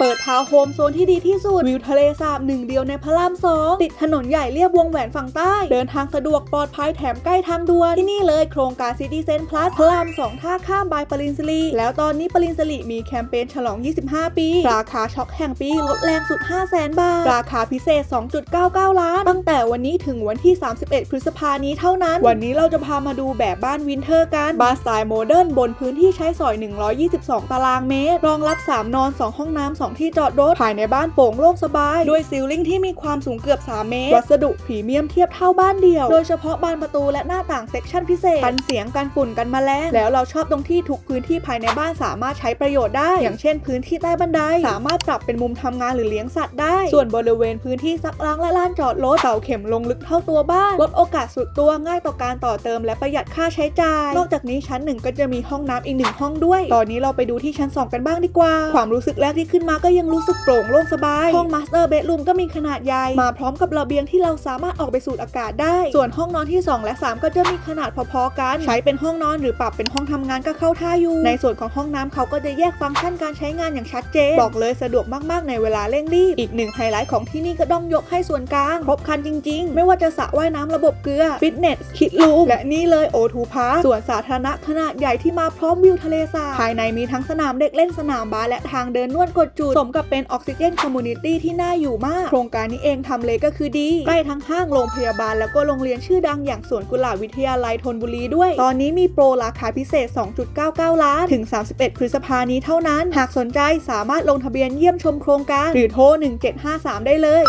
เปิดทาวน์โฮมโซนที่ดีที่สุด วิวทะเลสาบหนึ่งเดียวในพระรามสองติดถนนใหญ่เรียบวงแหวนฝั่งใต้ เดินทางสะดวกปลอดภัยแถมใกล้ทางด่วน ที่นี่เลยโครงการซิตี้เซน t ์พลัสพระรามสองท่าข้ามบายปรินซิลี แล้วตอนนี้ปรินซิลีมีแคมเปญฉลอง 25 ปี ราคาช็อคแห่งปีลดแรงสุด 5 0 0 0 0 0 บาท ราคาพิเศษ 2.99 ล้าน ตั้งแต่วันนี้ถึงวันที่ 31 พฤษภานี้เท่านั้น วันนี้เราจะพามาดูแบบบ้านวินเทอร์กันบ้านสไตล์โมเดิร์นบนพื้นที่ใช้สอย 122 ตารางเมตร รองรับ 3 นอน 2 ห้องน้ำ2ที่จอดรถภายในบ้านโปร่งโล่งสบาย ด้วยซีลลิ่งที่มีความสูงเกือบ 3 เมตร วัสดุพรีเมียมเทียบเท่าบ้านเดี่ยว โดยเฉพาะบานประตูและหน้าต่างเซ็กชันพิเศษกันเสียงกันฝุ่นกันแมลงแล้วเราชอบตรงที่ทุกพื้นที่ภายในบ้านสามารถใช้ประโยชน์ได้ อย่างเช่น พื้นที่ใต้บันไดสามารถปรับเป็นมุมทำงานหรือเลี้ยงสัตว์ได้ ส่วนบริเวณพื้นที่ซักล้างและลานจอดรถเสาเข็มลงลึกเท่าตัวบ้าน ลดโอกาสสุดตัวง่ายต่อการต่อเติมและประหยัดค่าใช้จ่าย นอกจากนี้ชั้นหนึ่งก็จะมีห้องน้ำอีกหนึ่งห้องด้วย ตอนนี้เราไปดูที่ชั้น 2 กันบ้างดีกว่า ความรู้สึกแรกที่ขึ้นมาก็ยังรู้สึกโปร่งโล่งสบาย ห้องมาสเตอร์เบดรูมก็มีขนาดใหญ่ มาพร้อมกับระเบียงที่เราสามารถออกไปสูดอากาศได้ ส่วนห้องนอนที่ 2 และ 3 ก็จะมีขนาดพอๆกัน ใช้เป็นห้องนอนหรือปรับเป็นห้องทำงานก็เข้าท่าอยู่ ในส่วนของห้องน้ำเขาก็จะแยกฟังก์ชันการใช้งานอย่างชัดเจน บอกเลยสะดวกมากๆในเวลาเร่งรีบ อีกหนึ่งไฮไลท์ของที่นี่ก็ต้องยกให้ส่วนกลาง ครบครันจริง ๆ ไม่ว่าจะสระว่ายน้ำระบบเกลือ ฟิตเนส คิดลูมและนี่เลยโอทูพาร์ส่วนสาธารณะขนาดใหญ่ที่มาพร้อมวิวทะเลสาบ ภายในมีทั้งสนามเด็กเล่นสนามบาสและทางเดินนวดกดจุด สมกับเป็นออกซิเจนคอมมูนิตี้ที่น่าอยู่มาก โครงการนี้เองทำเลก็คือดีใกล้ทั้งห้างโรงพยาบาลแล้วก็โรงเรียนชื่อดังอย่างสวนกุหลาบวิทยาลัยธนบุรีด้วย ตอนนี้มีโปรราคาพิเศษ 2.99 ล้าน ถึง 31 พฤษภานี้เท่านั้น หากสนใจสามารถลงทะเบียนเยี่ยมชมโครงการ หรือโทร 1753 ได้เลย